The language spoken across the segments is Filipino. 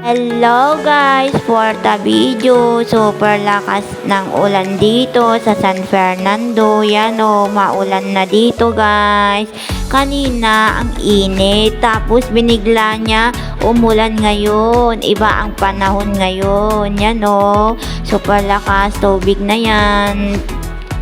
Hello guys, for the video, super lakas ng ulan dito sa San Fernando. Yan o, maulan na dito guys. Kanina ang init, tapos binigla niya umulan ngayon. Iba ang panahon ngayon. Yan o, super lakas, tubig na yan.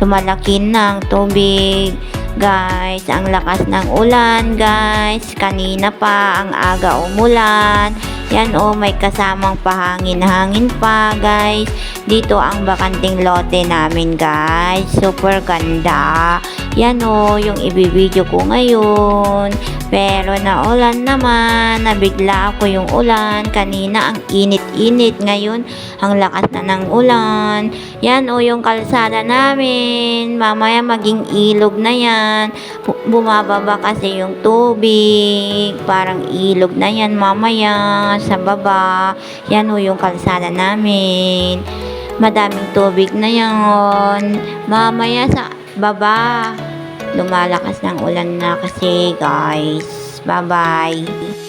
Lumalaki ng tubig. Guys, ang lakas ng ulan, guys. Kanina pa, ang aga umulan. Yan oh, may kasamang pahangin-hangin pa, guys. Dito ang bakanting lote namin, guys. Super ganda. Yan oh, yung ibibideo ko ngayon. Pero naulan naman, nabigla ako yung ulan. Kanina ang init-init, ngayon ang lakas na ng ulan. Yan o yung kalsada namin. Mamaya maging ilog na yan. Bu- Bumababa kasi yung tubig. Parang ilog na yan mamaya sa baba. Yan o yung kalsada namin. Madaming tubig na yan. Mamaya sa baba. Lumalakas ng ulan na kasi guys. Bye-bye.